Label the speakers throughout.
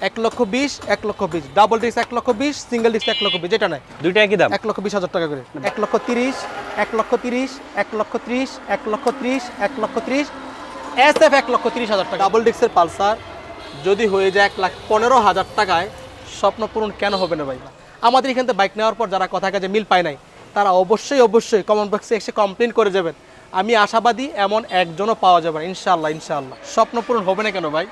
Speaker 1: এক লক্ষ বিশ এক লক্ষ বিশ ডাবল ডিস্ক এক লক্ষ বিশ সিঙ্গেল ডিস্ক এক লক্ষ বিশ যেটা নেয়
Speaker 2: দুইটা একই দাম
Speaker 1: এক লক্ষ বিশ হাজার টাকা করে এক লক্ষ তিরিশ এক লক্ষ তিরিশ এক লক্ষ ত্রিশ এক লক্ষ ত্রিশ এক লক্ষ ত্রিশ এস এফ এক লক্ষ তিরিশ হাজার টাকা ডাবল ডিস্কের পালসার যদি হয়ে যায় এক লাখ পনেরো হাজার টাকায় স্বপ্ন পূরণ কেন হবে না ভাই আমাদের এখান থেকে বাইক নেওয়ার পর যারা কথা কাজে মিল পায় নাই তারা অবশ্যই অবশ্যই কমেন্ট বক্সে এসে কমপ্লেন করে যাবেন আমি আশাবাদী এমন একজনও পাওয়া যাবে না ইনশাল্লাহ ইনশাল্লাহ স্বপ্ন পূরণ হবে না কেন ভাই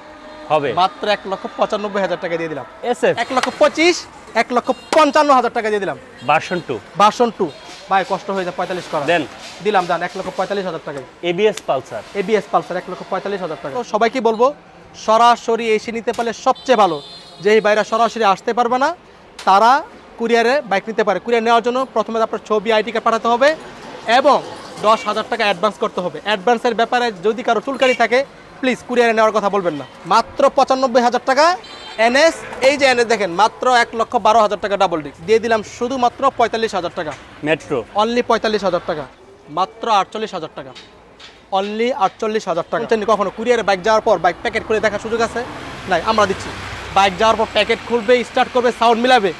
Speaker 2: হবে।
Speaker 1: মাত্র এক লক্ষ পঁচানব্বই হাজার টাকা দিয়ে দিলাম।
Speaker 2: এস এফ
Speaker 1: এক লক্ষ পঁচিশ এক লক্ষ পঞ্চান্ন হাজার টাকা দিয়ে দিলাম।
Speaker 2: ভার্সন টু
Speaker 1: বাসন টু ভাই কষ্ট হয়ে যায় পঁয়তাল্লিশ করা।
Speaker 2: দেন।
Speaker 1: দিলাম দান এক লক্ষ পঁয়তাল্লিশ হাজার টাকায়।
Speaker 2: ABS Pulsar.
Speaker 1: এবিএস পালসার এক লক্ষ পঁয়তাল্লিশ হাজার টাকা। সবাইকে বলব সরাসরি এসে নিতে পারলে সবচেয়ে ভালো। যেই বাইরা সরাসরি আসতে পারবে না তারা কুরিয়ারে বাইক নিতে পারে। কুরিয়ার নেওয়ার জন্য প্রথমে আপনার ছবি আইডি কার্ড পাঠাতে হবে এবং দশ হাজার টাকা অ্যাডভান্স করতে হবে। অ্যাডভান্সের ব্যাপারে যদি কারও চুলকারি থাকে প্লিজ কুরিয়ারে নেওয়ার কথা বলবেন না। মাত্র পঁচানব্বই হাজার টাকা এনএস এই যে এনএস দেখেন মাত্র এক লক্ষ বারো হাজার টাকা ডাবল ডিস্ক দিয়ে দিলাম শুধুমাত্র পঁয়তাল্লিশ হাজার টাকা।
Speaker 2: মেট্রো।
Speaker 1: অনলি পঁয়তাল্লিশ হাজার টাকা। মাত্র আটচল্লিশ হাজার টাকা। অনলি আটচল্লিশ হাজার টাকা। কখনো কুরিয়ারে বাইক যাওয়ার পর বাইক প্যাকেট করে দেখার সুযোগ আছে? নাই আমরা দিচ্ছি। বাইক যাওয়ার পর প্যাকেট খুলবে স্টার্ট করবে সাউন্ড মিলাবে।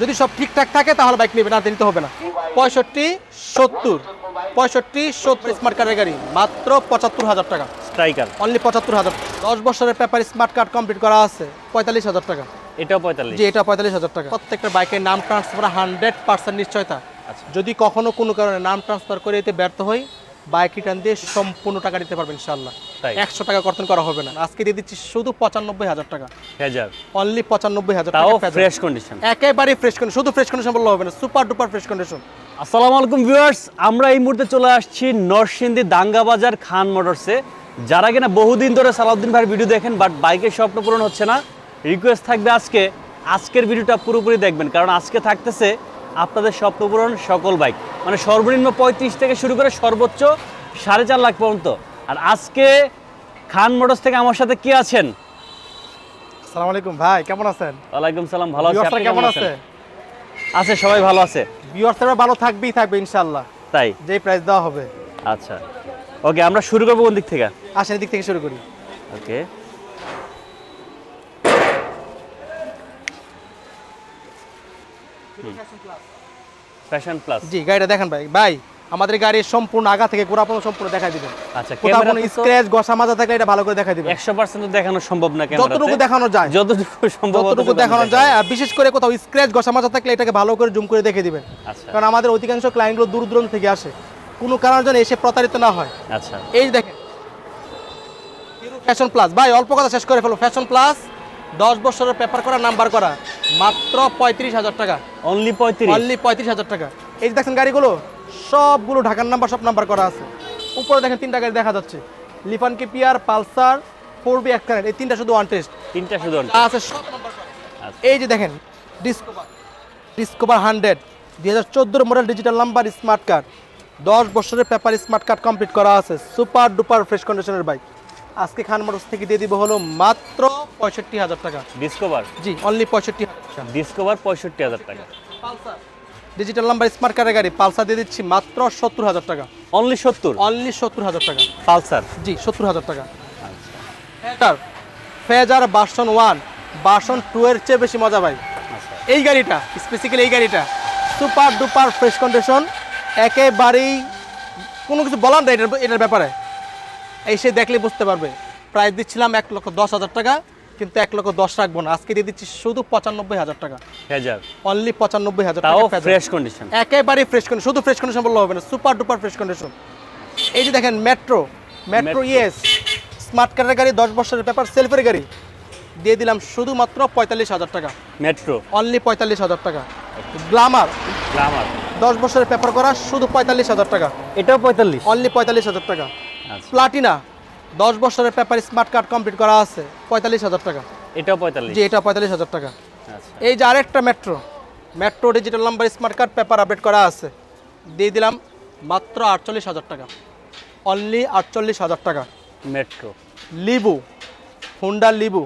Speaker 1: যদি সব ঠিকঠাক থাকে তাহলে বাইক নেবে না নিতে হবে না। পঁয়ষট্টি সত্তর। পঁয়ষট্টি সত্তর স্মার্ট কার্ডের গাড়ি মাত্র পঁচাত্তর হাজার টাকা।
Speaker 2: স্ট্রাইকার
Speaker 1: অনলি পঁচাত্তর হাজার। দশ বছরের পেপার স্মার্ট কার্ড কমপ্লিট করা আছে পঁয়তাল্লিশ হাজার টাকা।
Speaker 2: এটাও পঁয়তাল্লিশ।
Speaker 1: জি এটা পঁয়তাল্লিশ হাজার টাকা। প্রত্যেকটা বাইকের নাম ট্রান্সফার হান্ড্রেড পার্সেন্ট নিশ্চয়তা। যদি কখনো কোনো কারণে নাম ট্রান্সফার করে এতে ব্যর্থ হই বাইক রিটার্ন দিয়ে সম্পূর্ণ টাকা দিতে পারবেন ইনশাল্লাহ একশো টাকা কর্তন করা হবে না। আজকে দিয়ে দিচ্ছি শুধু পঁচানব্বই হাজার টাকা। অনলি পঁচানব্বই হাজার টাকা
Speaker 2: ফ্রেশ কন্ডিশন
Speaker 1: একেবারে ফ্রেশ কন্ডিশন শুধু ফ্রেশ কন্ডিশন বললে হবে না সুপার ডুপার ফ্রেশ কন্ডিশন
Speaker 2: আসসালামু আলাইকুম ভিউয়ার্স আমরা এই মুহূর্তে চলে আসছি নরসিংদী দাঙ্গা বাজার খান মোটরসে। যারা কিনা বহুদিন ধরে সালাউদ্দিন ভাইয়ের ভিডিও দেখেন বাট বাইকের স্বপ্ন পূরণ হচ্ছে না। রিকোয়েস্ট থাকবে আজকে। আজকের ভিডিওটা পুরোপুরি দেখবেন কারণ আজকে থাকতেছে আপনাদের স্বপ্ন পূরণ সকল বাইক। মানে সর্বনিম্ন পঁয়ত্রিশ থেকে শুরু করে সর্বোচ্চ সাড়ে চার লাখ পর্যন্ত। আর আজকে খান মোটরস থেকে আমার সাথে কি আছেন?
Speaker 1: আসসালামু আলাইকুম ভাই কেমন আছেন?
Speaker 2: ওয়ালাইকুম সালাম ভালো আছি। আপনি
Speaker 1: কেমন
Speaker 2: কেমন
Speaker 1: আছে?
Speaker 2: আছেন? আছে সবাই ভালো আছে।
Speaker 1: ভিউয়ার্সরা ভালো থাকবেই থাকবে
Speaker 2: তাই?
Speaker 1: প্রাইস দেওয়া হবে।
Speaker 2: আচ্ছা। ওকে আমরা শুরু করব কোন দিক থেকে?
Speaker 1: আসেন এদিক থেকে শুরু করি।
Speaker 2: ওকে। ফ্যাশন প্লাস
Speaker 1: জি গাড়িটা দেখেন ভাই। ভাই আমাদের গাড়ির সম্পূর্ণ আগা থেকে গোড়া পর্যন্ত সম্পূর্ণ দেখাই দিবেন।
Speaker 2: আচ্ছা
Speaker 1: কোথাও কোনো স্ক্র্যাচ ঘষা মাজা থাকলে এটা ভালো করে দেখাই দিবেন।
Speaker 2: একশো পার্সেন্ট দেখানো সম্ভব না ক্যামেরাতে।
Speaker 1: যতটুকু দেখানো যায়।
Speaker 2: যতটুকু সম্ভব
Speaker 1: যতটুকু দেখানো যায়। আর বিশেষ করে কোথাও স্ক্র্যাচ ঘষা মাজা থাকলে এটাকে ভালো করে জুম করে দেখে দিবেন।
Speaker 2: আচ্ছা।
Speaker 1: কারণ আমাদের অধিকাংশ ক্লায়েন্টগুলো দূর দূরান্ত থেকে আসে। কোনো কারণের জন্য এসে প্রতারিত না হয়।
Speaker 2: আচ্ছা।
Speaker 1: এই দেখেন। ফ্যাশন প্লাস ভাই অল্প কথা শেষ করে ফেলো। ফ্যাশন প্লাস দশ বছরের পেপার করা নাম্বার করা মাত্র পঁয়ত্রিশ হাজার টাকা।
Speaker 2: অনলি পঁয়ত্রিশ?
Speaker 1: অনলি পঁয়ত্রিশ হাজার টাকা। এই যে দেখছেন গাড়িগুলো সবগুলো ঢাকার নাম্বার সব নাম্বার করা আছে। উপরে দেখেন তিনটা গাড়ি দেখা যাচ্ছে। Lifan KPR Pulsar four V এক এই তিনটা শুধু ওয়ান টেস্ট
Speaker 2: তিনটা শুধু
Speaker 1: আছে সব নাম্বার
Speaker 2: আচ্ছা।
Speaker 1: এই যে দেখেন ডিসকভার ডিসকভার হান্ড্রেড দুই হাজার চোদ্দোর model digital number smart card দশ বছরের পেপার স্মার্ট কার্ড কমপ্লিট করা আছে। সুপার ডুপার ফ্রেশ কন্ডিশনের বাইক আজকে খান মোটরস থেকে দিয়ে দিব হলো মাত্র পঁয়ষট্টি হাজার টাকা।
Speaker 2: ডিসকভার
Speaker 1: জি অনলি পঁয়ষট্টি
Speaker 2: ডিসকভার পঁয়ষট্টি হাজার টাকা।
Speaker 1: ডিজিটাল নাম্বার স্মার্ট কার্ডের গাড়ি পালসার দিয়ে দিচ্ছি মাত্র সত্তর হাজার টাকা।
Speaker 2: অনলি সত্তর?
Speaker 1: অনলি সত্তর হাজার টাকা।
Speaker 2: পালসার?
Speaker 1: জি সত্তর হাজার টাকা। Fazer Fazer version one version two এর চেয়ে বেশি মজা ভাই।
Speaker 2: আচ্ছা।
Speaker 1: এই গাড়িটা স্পেসিক্যালি এই গাড়িটা সুপার ডুপার ফ্রেশ কন্ডিশন একেবারেই কোনো কিছু বলার নেই এটার এটার ব্যাপারে। এসে দেখলে বুঝতে পারবে। প্রাইস দিচ্ছিলাম এক লক্ষ দশ হাজার টাকা। কিন্তু এক লক্ষ দশ রাখব না। আজকে দিয়ে দিচ্ছি শুধু পঁচানব্বই হাজার টাকা।
Speaker 2: ফেজার।
Speaker 1: অনলি পঁচানব্বই হাজার টাকা।
Speaker 2: ফ্রেশ কন্ডিশন
Speaker 1: একেবারে ফ্রেশ কন্ডিশন শুধু ফ্রেশ কন্ডিশন বললে হবে না সুপার ডুপার ফ্রেশ কন্ডিশন এই যে দেখেন মেট্রো মেট্রো ইয়েস স্মার্ট কারের গাড়ি দশ বছরের পেপার সেলফের গাড়ি। দিয়ে দিলাম শুধুমাত্র পঁয়তাল্লিশ হাজার টাকা।
Speaker 2: মেট্রো
Speaker 1: অনলি পঁয়তাল্লিশ হাজার টাকা। গ্লামার
Speaker 2: গ্লামার
Speaker 1: দশ বছরের পেপার করা শুধু পঁয়তাল্লিশ হাজার টাকা।
Speaker 2: এটাও পঁয়তাল্লিশ।
Speaker 1: অনলি পঁয়তাল্লিশ হাজার টাকা।
Speaker 2: আচ্ছা।
Speaker 1: প্লাটিনা দশ বছরের পেপার স্মার্ট কার্ড কমপ্লিট করা আছে পঁয়তাল্লিশ হাজার টাকা।
Speaker 2: এটাও পঁয়তাল্লিশ।
Speaker 1: জি এটা পঁয়তাল্লিশ হাজার টাকা।
Speaker 2: আচ্ছা।
Speaker 1: এই যে আরেকটা metro metro digital number smart card paper update করা আছে। দিয়ে দিলাম মাত্র আটচল্লিশ হাজার টাকা। অনলি আটচল্লিশ হাজার টাকা।
Speaker 2: মেট্রো
Speaker 1: লিবু হুন্ডা লিবু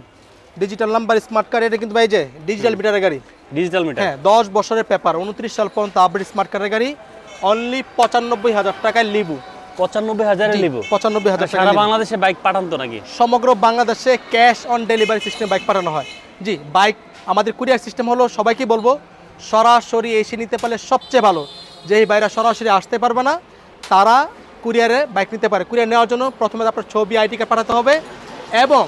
Speaker 1: ডিজিটাল নাম্বার স্মার্ট কার্ড এটা কিন্তু ভাই যে ডিজিটাল মিটারের গাড়ি।
Speaker 2: ডিজিটাল মিটার
Speaker 1: হ্যাঁ দশ বছরের পেপার উনত্রিশ সাল পর্যন্ত আপডেট স্মার্ট কার্ডের গাড়ি। অনলি পঁচানব্বই হাজার টাকায় লিবু
Speaker 2: পঁচানব্বই হাজারে নিব।
Speaker 1: পঁচানব্বই হাজার
Speaker 2: সারা বাংলাদেশে বাইক পাঠান তো নাকি?
Speaker 1: সমগ্র বাংলাদেশে cash on delivery system bike পাঠানো হয়। জি বাইক আমাদের কুরিয়ার সিস্টেম হলো সবাইকে বলব সরাসরি এসে নিতে পারলে সবচেয়ে ভালো। যেই বাইরা সরাসরি আসতে পারবে না তারা কুরিয়ারে বাইক নিতে পারে। কুরিয়ার নেওয়ার জন্য প্রথমে আপনার ছবি আইডি কার্ড পাঠাতে হবে এবং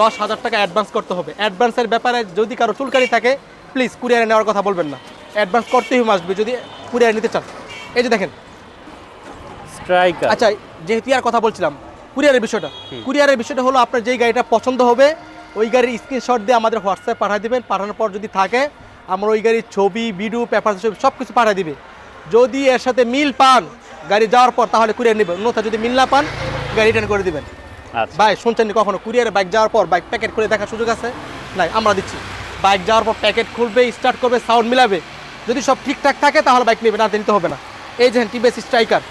Speaker 1: দশ হাজার টাকা অ্যাডভান্স করতে হবে। অ্যাডভান্সের ব্যাপারে যদি কারও চুলকানি থাকে প্লিজ কুরিয়ারে নেওয়ার কথা বলবেন না। অ্যাডভান্স করতেই আসবে যদি কুরিয়ারে নিতে চান। এই যে দেখেন
Speaker 2: স্ট্রাইকার
Speaker 1: আচ্ছা যেহেতু আর কথা বলছিলাম কুরিয়ারের বিষয়টা। কুরিয়ারের বিষয়টা হলো আপনার যেই গাড়িটা পছন্দ হবে ওই গাড়ির স্ক্রিনশট দিয়ে আমাদের হোয়াটসঅ্যাপ পাঠিয়ে দেবেন। পাঠানোর পর যদি থাকে আমরা ওই গাড়ির ছবি ভিডিও পেপার ছবি সব কিছু পাঠিয়ে দিবে। যদি এর সাথে মিল পান গাড়ি যাওয়ার পর তাহলে কুরিয়ার নেবেন। অন্যথা যদি মিল না পান গাড়ি রিটার্ন করে দেবেন।
Speaker 2: আচ্ছা।
Speaker 1: ভাই শুনছেন কখনো? কুরিয়ারে বাইক যাওয়ার পর বাইক প্যাকেট খুলে দেখার সুযোগ আছে? নাই আমরা দিচ্ছি। বাইক যাওয়ার পর প্যাকেট খুলবে স্টার্ট করবে সাউন্ড মিলাবে। যদি সব ঠিকঠাক থাকে তাহলে বাইক নেবে না নিতে হবে না। এই যে TVS Striker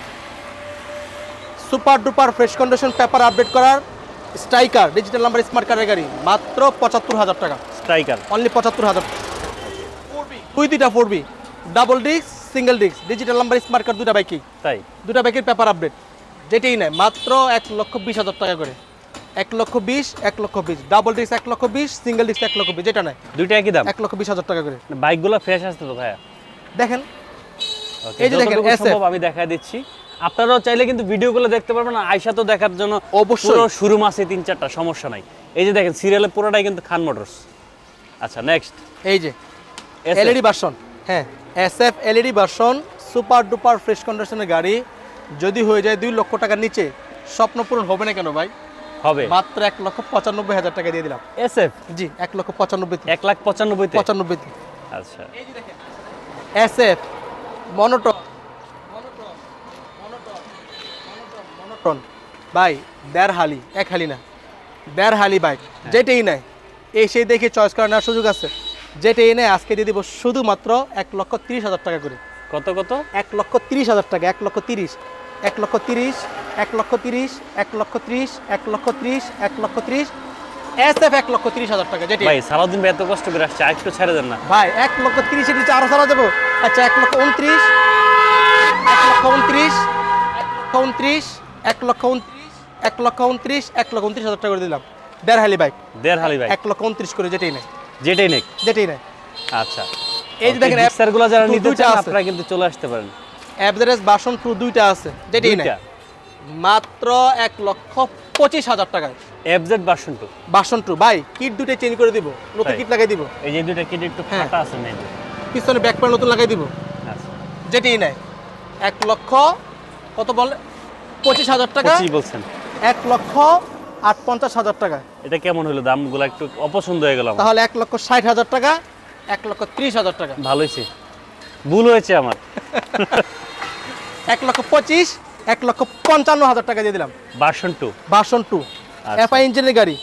Speaker 1: super duper fresh condition paper update করার স্ট্রাইকার ডিজিটাল নাম্বার স্মার্ট কার্ডের গাড়ি মাত্র পঁচাত্তর হাজার টাকা।
Speaker 2: স্ট্রাইকার।
Speaker 1: অনলি পঁচাত্তর হাজার। দুই দুইটা four V double disc single disc digital number smart card দুটা বাইকই
Speaker 2: তাই?
Speaker 1: দুটা বাইকের পেপার আপডেট যেটাই নেয় মাত্র এক লক্ষ বিশ হাজার টাকা করে। এক লক্ষ বিশ এক লক্ষ বিশ ডাবল ডিস্ক এক লক্ষ বিশ সিঙ্গেল ডিস্ক এক লক্ষ বিশ যেটা নেয়।
Speaker 2: দুইটা একই দাম?
Speaker 1: এক লক্ষ বিশ হাজার টাকা করে।
Speaker 2: বাইকগুলো ফ্রেশ আসতে তো ভাইয়া?
Speaker 1: দেখেন এই যে দেখেন,
Speaker 2: আমি দেখাই দিচ্ছি। আপনারাও চাইলে কিন্তু ভিডিওগুলো দেখতে পারবেন না আয়সা তো দেখার জন্য
Speaker 1: অবশ্যই।
Speaker 2: শুরু মাসে তিন চারটা সমস্যা নাই। এই যে দেখেন সিরিয়ালের পুরোটাই কিন্তু খান মোটরস আচ্ছা নেক্সট
Speaker 1: এই যে এলইডি ভার্সন হ্যাঁ S F LED version super duper fresh কন্ডিশনের গাড়ি। যদি হয়ে যায় দুই লক্ষ টাকার নিচে স্বপ্ন পূরণ হবে না কেন ভাই?
Speaker 2: হবে।
Speaker 1: মাত্র এক লক্ষ পঁচানব্বই হাজার টাকা দিয়ে দিলাম।
Speaker 2: এসএফ
Speaker 1: জি এক লক্ষ পঁচানব্বই
Speaker 2: এক লাখ পঁচানব্বইতে
Speaker 1: পঁচানব্বই
Speaker 2: আচ্ছা।
Speaker 1: এস এফ মনোটন ভাই দেড় হালি এক হালি না দেড় হালি বাইক যেটাই নেয় এসে দেখে চয়েস করে নেওয়ার সুযোগ আছে যেটাই নেয় আজকে দিয়ে দিব শুধুমাত্র এক লক্ষ তিরিশ হাজার টাকা করে
Speaker 2: কত কত
Speaker 1: এক লক্ষ তিরিশ হাজার টাকা এক লক্ষ তিরিশ এক লক্ষ তিরিশ এক লক্ষ তিরিশ এক লক্ষ ত্রিশ এক লক্ষ ত্রিশ এক লক্ষ ত্রিশ এক লক্ষ তিরিশ হাজার টাকা যেটি
Speaker 2: ভাই সারাদিন ভাই এত কষ্ট করে আসছে আর একটু ছেড়ে দেন না
Speaker 1: ভাই এক লক্ষ তিরিশের নিচে আরও সারা দেবো আচ্ছা এক লক্ষ উনত্রিশ এক লক্ষ উনত্রিশ এক লক্ষ উনত্রিশ এক লক্ষ এক লক্ষ উনত্রিশ এক লক্ষ উনত্রিশ হাজার টাকা করে দিলাম। দেড় হালি বাইক
Speaker 2: দেড় হালি ভাই
Speaker 1: এক লক্ষ উনত্রিশ করে যেটাই নেই
Speaker 2: যেটাই নেই
Speaker 1: যেটাই নেই
Speaker 2: আচ্ছা।
Speaker 1: এই যে দেখেন
Speaker 2: মিক্সারগুলো যারা নিতে চান। আপনারা কিন্তু চলে আসতে পারেন।
Speaker 1: অ্যাভারেজ বাসন টু দুইটা আছে যেটাই নেই মাত্র এক লক্ষ পঁচিশ হাজার টাকায়।
Speaker 2: FZ version two
Speaker 1: version two ভাই কিট দুটো চেঞ্জ করে দিব। নতুন? কিট লাগাই দিব।
Speaker 2: এই যে দুইটা কিট একটু
Speaker 1: হ্যাঁ।
Speaker 2: ফাটা আছে মেন
Speaker 1: পিছনে ব্যাক প্যান নতুন লাগাই দিব।
Speaker 2: আচ্ছা।
Speaker 1: যেটাই নেয়। এক লক্ষ কত বলে? পঁচিশ হাজার টাকা।
Speaker 2: কি বলছেন।
Speaker 1: এক লক্ষ আট পঞ্চাশ হাজার টাকা।
Speaker 2: এটা কেমন হলো দামগুলো একটু অপছন্দ হয়ে গেল
Speaker 1: তাহলে এক লক্ষ ষাট হাজার টাকা এক লক্ষ ত্রিশ হাজার টাকা।
Speaker 2: ভালো হয়েছে। ভুল হয়েছে আমার।
Speaker 1: এক লক্ষ পঁচিশ এক লক্ষ পঞ্চান্ন হাজার টাকা দিয়ে দিলাম।
Speaker 2: Version two.
Speaker 1: Version two.
Speaker 2: আচ্ছা।
Speaker 1: এফআই ইঞ্জিনের গাড়ি।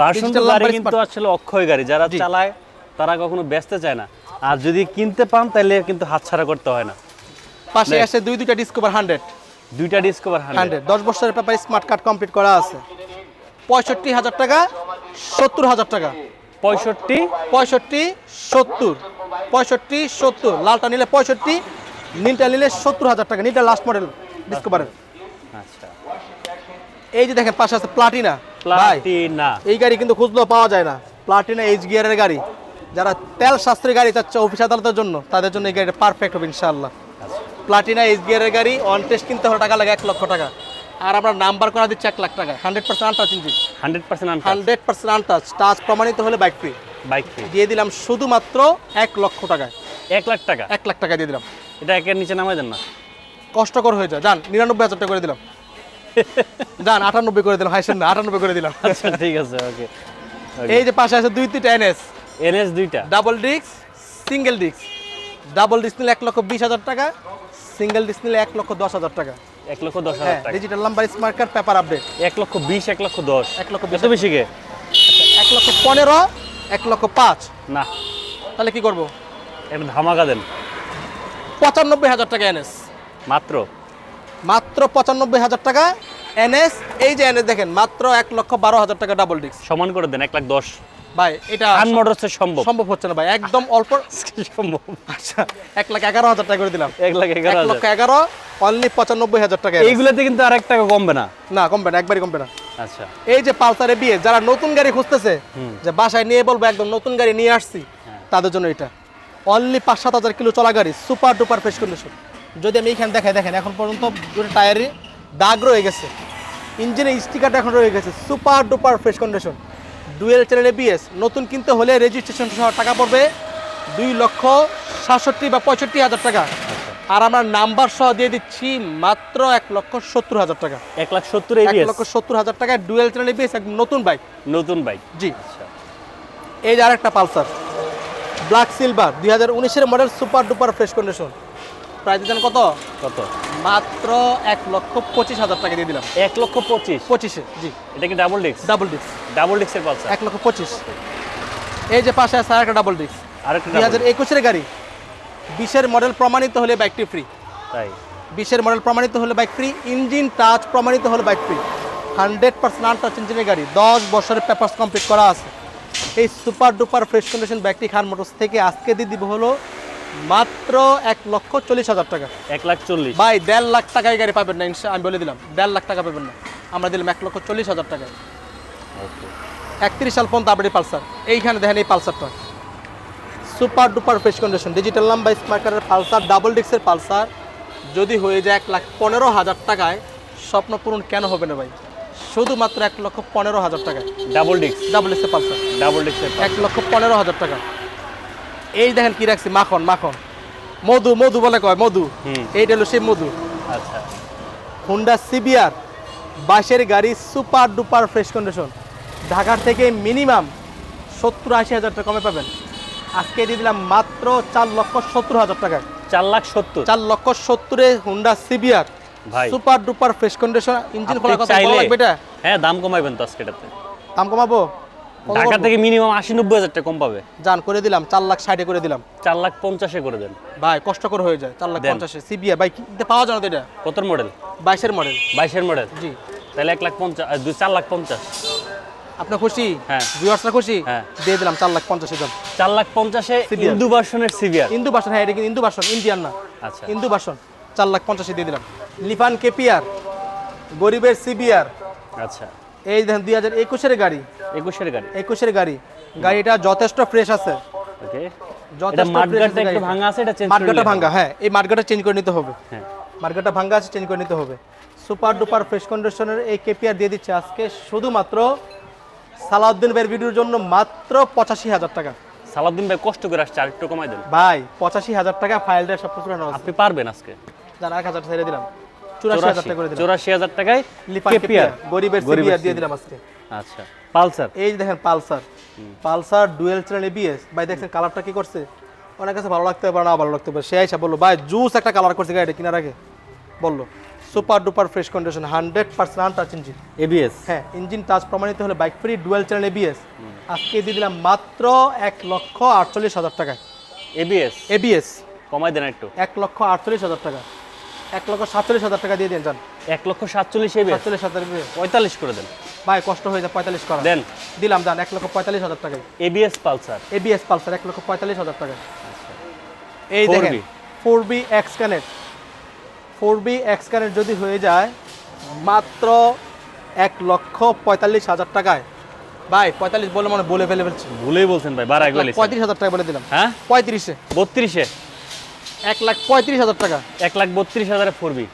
Speaker 2: ভার্সন টু গাড়ি কিন্তু আসলে অক্ষয় গাড়ি। যারা চালায় তারা কখনো বেচতে চায় না। আর যদি কিনতে পান তাহলে কিন্তু হাতছাড়া করতে হয় না।
Speaker 1: পাশে. আসে দুই দুইটা ডিসকভার হান্ড্রেড
Speaker 2: দুইটা ডিসকভার হান্ড্রেড
Speaker 1: দশ বছরের পেপার স্মার্ট কার্ড কমপ্লিট করা আছে। পঁয়ষট্টি হাজার টাকা সত্তর হাজার টাকা।
Speaker 2: পঁয়ষট্টি।
Speaker 1: পঁয়ষট্টি সত্তর। পঁয়ষট্টি সত্তর। লালটা নিলে পঁয়ষট্টি নীলটা নিলে সত্তর হাজার টাকা। নীলটা লাস্ট মডেল ডিসকভারের
Speaker 2: আচ্ছা।
Speaker 1: এই যে দেখেন পাশে আছে প্লাটিনা
Speaker 2: প্লাটিনা
Speaker 1: এই গাড়ি কিন্তু খুঁজলেও পাওয়া যায় না। প্লাটিনা এইচ গিয়ারের গাড়ি। যারা তেল সাশ্রয়ী গাড়ি চাচ্ছে অফিস আদালতের জন্য তাদের জন্য এই গাড়িটা পারফেক্ট হবে ইনশাআল্লাহ। প্লাটিনা এইচ গিয়ারের গাড়ি অন টেস্ট কিনতে হলে টাকা লাগে এক লক্ষ টাকা। আর আমরা নাম্বার করা দিচ্ছি এক লাখ টাকা। Hundred percent untouch engine
Speaker 2: hundred percent
Speaker 1: hundred percent untouch touch প্রমাণিত হলে বাইক ফ্রি
Speaker 2: বাইক ফ্রি
Speaker 1: দিয়ে দিলাম শুধুমাত্র এক লক্ষ টাকায়।
Speaker 2: এক লাখ টাকা?
Speaker 1: এক লাখ টাকা দিয়ে দিলাম।
Speaker 2: এটা একের নিচে নামাই দেন না।
Speaker 1: কষ্টকর হয়ে যায়। যান নিরানব্বই হাজার টাকা করে দিলাম। যান আটানব্বই করে দিলাম। হাইসেন না আটানব্বই করে দিলাম।
Speaker 2: আচ্ছা ঠিক আছে ওকে
Speaker 1: এই যে পাশে আছে দুই দুইটা এনএস
Speaker 2: এনএস দুইটা?
Speaker 1: Double disc single disc double disc নিলে এক লক্ষ বিশ হাজার টাকা। সিঙ্গেল ডিস্ক নিলে এক লক্ষ দশ হাজার টাকা।
Speaker 2: এক লক্ষ দশ
Speaker 1: হ্যাঁ
Speaker 2: হাজার টাকা।
Speaker 1: Digital number smart card paper update
Speaker 2: এক লক্ষ বিশ এক লক্ষ দশ।
Speaker 1: এক লক্ষ
Speaker 2: এত বেশি কে?
Speaker 1: এক লক্ষ পনেরো এক লক্ষ পাঁচ।
Speaker 2: না।
Speaker 1: তাহলে কি করব?
Speaker 2: একটা ধামাকা দেন।
Speaker 1: পঁচানব্বই হাজার টাকা এনএস
Speaker 2: মাত্র?
Speaker 1: মাত্র পঁচানব্বই হাজার টাকা এনএস এই যে এনএস দেখেন মাত্র এক লক্ষ বারো হাজার টাকা ডাবল ডিস্ক
Speaker 2: সমান করে দেন এক লাখ দশ।
Speaker 1: ভাই এটা
Speaker 2: খান সম্ভব।
Speaker 1: সম্ভব হচ্ছে না ভাই একদম অল্প
Speaker 2: সম্ভব।
Speaker 1: আচ্ছা এক লাখ এগারো হাজার টাকা করে দিলাম।
Speaker 2: এক লাখ এগারো
Speaker 1: লক্ষ এগারো অনলি পঁচানব্বই হাজার টাকা
Speaker 2: এইগুলোতে কিন্তু আর এক টাকা কমবে না।
Speaker 1: না কমবে না একবারই কমবে না।
Speaker 2: আচ্ছা।
Speaker 1: এই যে পালসার বিয়ে যারা নতুন গাড়ি খুঁজতেছে যে বাসায় নিয়ে বলব একদম নতুন গাড়ি নিয়ে আসছি
Speaker 2: হ্যাঁ।
Speaker 1: তাদের জন্য এটা। অনলি পাঁচ সাত হাজার কিলো চলা গাড়ি সুপার ডুপার ফ্রেশ কন্ডিশন যদি আমি এখানে দেখাই দেখেন এখন পর্যন্ত দুটো টায়ারে দাগ রয়ে গেছে। ইঞ্জিনের স্টিকারটা এখন রয়ে গেছে super duper fresh condition dual channel BS নতুন কিনতে হলে রেজিস্ট্রেশন সহ টাকা পড়বে দুই লক্ষ সাতষট্টি বা পঁয়ষট্টি হাজার টাকা। আর আমরা নাম্বার সহ দিয়ে দিচ্ছি মাত্র এক লক্ষ সত্তর হাজার টাকা।
Speaker 2: এক লাখ সত্তর
Speaker 1: এক লক্ষ সত্তর হাজার টাকা ডুয়েল চ্যানেল বিএস একদম নতুন বাইক
Speaker 2: নতুন বাইক
Speaker 1: জি।
Speaker 2: আচ্ছা।
Speaker 1: এই যে আরেকটা পালসার ব্ল্যাক সিলভার দুই হাজার উনিশের model super duper fresh condition price দিচ্ছেন কত?
Speaker 2: কত?
Speaker 1: মাত্র এক লক্ষ পঁচিশ হাজার টাকা দিয়ে দিলাম।
Speaker 2: এক লক্ষ পঁচিশ?
Speaker 1: পঁচিশে জি।
Speaker 2: এটা কি double disc
Speaker 1: double disc
Speaker 2: double ডিস্কের পালসার?
Speaker 1: এক লক্ষ পঁচিশ। এই যে পাশে আছে আরেকটা ডাবল ডিস্ক
Speaker 2: আরেকটা
Speaker 1: দুই হাজার একুশের গাড়ি। বিশের মডেল প্রমাণিত হলে বাইকটি ফ্রি
Speaker 2: তাই।
Speaker 1: বিশের মডেল প্রমাণিত হলে বাইক ফ্রি ইঞ্জিন টাচ প্রমাণিত হলে bike free hundred percent untouch ইঞ্জিনের গাড়ি। দশ বছরের পেপার্স কমপ্লিট করা আছে। এই সুপার ডুপার ফ্রেশ কন্ডিশন বাইকটি খান মোটরস থেকে আজকে দিয়ে দিব হলো মাত্র এক লক্ষ চল্লিশ হাজার টাকা।
Speaker 2: এক লাখ চল্লিশ।
Speaker 1: ভাই দেড় লাখ টাকায় গাড়ি পাবেন না ইনশা আমি বলে দিলাম দেড় লাখ টাকা পাবেন না। আমরা দিলাম এক লক্ষ চল্লিশ হাজার টাকায়। একত্রিশ সাল পর্যন্ত আপডেট পালসার। এইখানে দেখেন এই পালসারটা। Super duper fresh condition digital number স্মার্কারের Pulsar double ডিক্সের পালসার। যদি হয়ে যায় এক লাখ পনেরো হাজার টাকায় স্বপ্ন পূরণ কেন হবে না ভাই? শুধুমাত্র এক লক্ষ পনেরো হাজার টাকায়।
Speaker 2: ডাবল ডিস্ক
Speaker 1: ডাবল ডিক্সের পালসার।
Speaker 2: ডাবল ডিস্কের
Speaker 1: এক লক্ষ পনেরো হাজার টাকা। এই দেখেন কি রাখছি মাখন মাখন। মধু মধু বলে কয় মধু। এইটা হলো সেই মধু।
Speaker 2: আচ্ছা।
Speaker 1: হুন্ডা সিবিআর বাসের গাড়ি সুপার ডুপার ফ্রেশ কন্ডিশন ঢাকার থেকে মিনিমাম সত্তর আশি হাজার টাকা কমে পাবেন। আজকে দিয়ে দিলাম মাত্র চার লক্ষ সত্তর হাজার টাকা
Speaker 2: চার লাখ সত্তর।
Speaker 1: চার লক্ষ সত্তরে Honda CBR super duper fresh condition engine খোলা কথা বলা লাগবে এটা?
Speaker 2: হ্যাঁ দাম কমাইবেন তো আজকে
Speaker 1: দাম কমাবো?
Speaker 2: ঢাকা থেকে মিনিমাম আশি নব্বই হাজার টাকা কম পাবে।
Speaker 1: জান করে দিলাম চার লাখ ষাটে করে দিলাম।
Speaker 2: চার লাখ পঞ্চাশে করে দেন।
Speaker 1: ভাই কষ্টকর হয়ে যায় চার লাখ পঞ্চাশে। সিবিআর ভাই পাওয়া যায় না এটা?
Speaker 2: কত মডেল
Speaker 1: বাইশের মডেল
Speaker 2: বাইশের মডেল
Speaker 1: জি।
Speaker 2: তাহলে এক লাখ পঞ্চাশ দুই চার লাখ পঞ্চাশ।
Speaker 1: আপনি খুশি?
Speaker 2: হ্যাঁ।
Speaker 1: ভিউয়ার্সরা খুশি?
Speaker 2: হ্যাঁ।
Speaker 1: দিয়ে দিলাম চার লাখ পঞ্চাশে দাম
Speaker 2: চার লাখ পঞ্চাশে ইন্দু ভার্সনের সিভিয়ার
Speaker 1: ইন্দু বাসন হ্যাঁ এটা কিন্তু ইন্দু বাসন ইন্ডিয়ান না।
Speaker 2: আচ্ছা।
Speaker 1: ইন্দু বাসন চার লাখ পঞ্চাশে দিয়ে দিলাম। লিফান কেপিআর গরিবের সিবিআর
Speaker 2: আচ্ছা।
Speaker 1: এই দেখেন দুই হাজার একুশের গাড়ি।
Speaker 2: একুশের গাড়ি?
Speaker 1: একুশের গাড়ি। গাড়িটা যথেষ্ট ফ্রেশ আছে।
Speaker 2: ওকে
Speaker 1: যথেষ্ট
Speaker 2: এটা
Speaker 1: fresh
Speaker 2: মাঠগাটটা
Speaker 1: আছে
Speaker 2: একটু ভাঙা আছে এটা চেঞ্জ
Speaker 1: মার্কেটটা ভাঙ্গা হ্যাঁ এই মার্কেটটা চেঞ্জ করে নিতে হবে।
Speaker 2: হ্যাঁ।
Speaker 1: মার্কেটটা ভাঙ্গা আছে চেঞ্জ করে নিতে হবে। সুপার ডুপার ফ্রেশ কন্ডিশনের এই কেপিআর দিয়ে দিচ্ছে আজকে শুধুমাত্র সালাউদ্দিন ভাইয়ের ভিডিওর জন্য মাত্র পঁচাশি হাজার টাকা।
Speaker 2: সালাউদ্দিন ভাই কষ্ট করে আসছে আরেকটু কমাই দেন।
Speaker 1: ভাই পঁচাশি হাজার টাকা ফাইলটা সব কিছু
Speaker 2: আপনি পারবেন আজকে?
Speaker 1: জান এক হাজার ছেড়ে দিলাম। চুরাশি হাজার টাকা করে দিলাম।
Speaker 2: চৌরাশি হাজার টাকায়
Speaker 1: গরিবের দিয়ে দিলাম আজকে।
Speaker 2: আচ্ছা। পালসার।
Speaker 1: এই যে দেখেন Pulsar. Pulsar dual channel ABS ভাই দেখছেন কালারটা কি করছে? অনেক কাছে ভালো লাগতে পারে না ভালো লাগতে পারে সে আইসা বলল ভাই জুস একটা কালার করছে গাড়িটা কেনার আগে। বলল super duper fresh condition hundred percent untouch engine
Speaker 2: ABS
Speaker 1: হ্যাঁ ইঞ্জিন টাচ প্রমাণিত হলে bike free dual channel ABS আজকে দিয়ে দিলাম মাত্র এক লক্ষ আটচল্লিশ হাজার টাকায়।
Speaker 2: এবিএস
Speaker 1: এবিএস
Speaker 2: কমাই দেন একটু।
Speaker 1: এক লক্ষ আটচল্লিশ হাজার টাকা। এক লক্ষ সাতচল্লিশ হাজার টাকা দিয়ে দিন যান।
Speaker 2: এক লক্ষ সাতচল্লিশ
Speaker 1: সাতচল্লিশ হাজার
Speaker 2: পঁয়তাল্লিশ করে দেন।
Speaker 1: ভাই কষ্ট হয়ে যায় পঁয়তাল্লিশ করা
Speaker 2: দেন।
Speaker 1: দিলাম যান এক লক্ষ পঁয়তাল্লিশ হাজার টাকায়।
Speaker 2: ABS Pulsar.
Speaker 1: এবিএস পালসার এক লক্ষ পঁয়তাল্লিশ হাজার টাকা এই দেখেন four V X connect four V X connect যদি হয়ে যায় মাত্র এক লক্ষ পঁয়তাল্লিশ হাজার টাকায়। ভাই পঁয়তাল্লিশ বলে মানে বলে ফেলে ফেলছি।
Speaker 2: ভুলেই বলছেন ভাই গেলে
Speaker 1: পঁয়ত্রিশ হাজার টাকা বলে দিলাম।
Speaker 2: হ্যাঁ?
Speaker 1: পঁয়ত্রিশে।
Speaker 2: বত্রিশে।
Speaker 1: এক লাখ পঁয়ত্রিশ হাজার টাকা।
Speaker 2: এক লাখ বত্রিশ হাজারে ফোর বি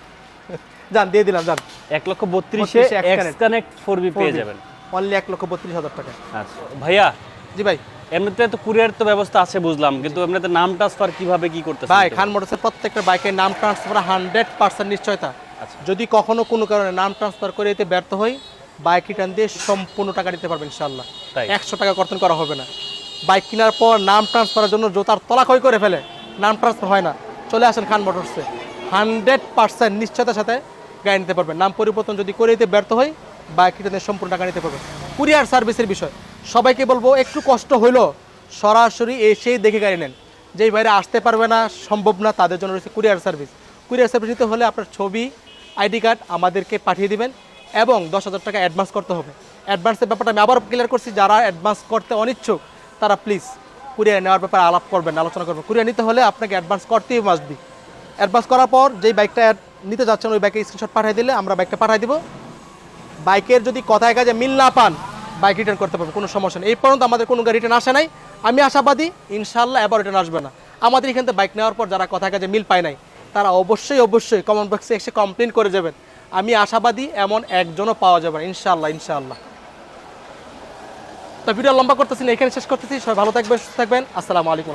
Speaker 1: যান দিয়ে দিলাম যান।
Speaker 2: এক লক্ষ বত্রিশে এক্স কানেক্ট ফোর বি পেয়ে যাবেন।
Speaker 1: অনলি এক লক্ষ বত্রিশ হাজার টাকা।
Speaker 2: আচ্ছা। ভাইয়া
Speaker 1: জি ভাই।
Speaker 2: এমনিতে তো কুরিয়ার তো ব্যবস্থা আছে বুঝলাম কিন্তু এমনিতে নাম ট্রান্সফার কীভাবে কি করতে
Speaker 1: ভাই খান মোটরসের প্রত্যেকটা বাইকের নাম ট্রান্সফার হান্ড্রেড পার্সেন্ট নিশ্চয়তা।
Speaker 2: আচ্ছা।
Speaker 1: যদি কখনো কোনো কারণে নাম ট্রান্সফার করে এতে ব্যর্থ হই বাইক রিটার্ন দিয়ে সম্পূর্ণ টাকা দিতে পারবেন ইনশাল্লাহ? একশো টাকা কর্তন করা হবে না। বাইক কেনার পর নাম ট্রান্সফারের জন্য জোতার তলাকই করে ফেলে। নাম ট্রান্সফার হয় না। চলে আসেন খান মোটরসে হান্ড্রেড পার্সেন্ট নিশ্চয়তার সাথে গাড়ি নিতে পারবেন। নাম পরিবর্তন যদি করে দিতে ব্যর্থ হয় বা দিয়ে সম্পূর্ণ টাকা নিতে পারবেন। কুরিয়ার সার্ভিসের বিষয়। সবাইকে বলব, একটু কষ্ট হইল, সরাসরি এসেই দেখে গাড়ি নেন। যেই বাইরে আসতে পারবে না, সম্ভব না, তাদের জন্য রয়েছে কুরিয়ার সার্ভিস। কুরিয়ার সার্ভিস নিতে হলে আপনার ছবি, আইডি কার্ড আমাদেরকে পাঠিয়ে দিবেন এবং দশ হাজার টাকা অ্যাডভান্স করতে হবে। অ্যাডভান্সের ব্যাপারটা আমি আবার ক্লিয়ার করছি, যারা অ্যাডভান্স করতে অনিচ্ছুক, তারা প্লিজ কুরিয়ার নেওয়ার ব্যাপারে আলাপ করবেন, আলোচনা করবেন। কুরিয়ার নিতে হলে আপনাকে অ্যাডভান্স করতেই মাস্ট বি অ্যাডভান্স করার পর যেই বাইকটা নিতে যাচ্ছেন, ওই বাইকে স্ক্রিনশট পাঠিয়ে দিলে আমরা বাইকটা পাঠিয়ে দিব। বাইকের যদি কথায় কাজে মিল না পান বাইক রিটার্ন করতে পারবেন, কোনো সমস্যা নেই। এই পর্যন্ত আমাদের কোনো গাড়ি রিটার্ন আসে নাই। আমি আশাবাদী ইনশাল্লাহ এবার রিটার্ন আসবে না। আমাদের এখান থেকে বাইক নেওয়ার পর যারা কথায় কাজে মিল পায় নাই, তারা অবশ্যই অবশ্যই কমেন্ট বক্সে এসে কমপ্লেন করে যাবেন। আমি আশাবাদী, এমন একজনও পাওয়া যাবে ইনশাল্লাহ ইনশাল্লাহ তো ভিডিও লম্বা করতেছি না, এখানে শেষ করতেছি। সবাই ভালো থাকবেন, সুস্থ থাকবেন। আসসালামু আলাইকুম।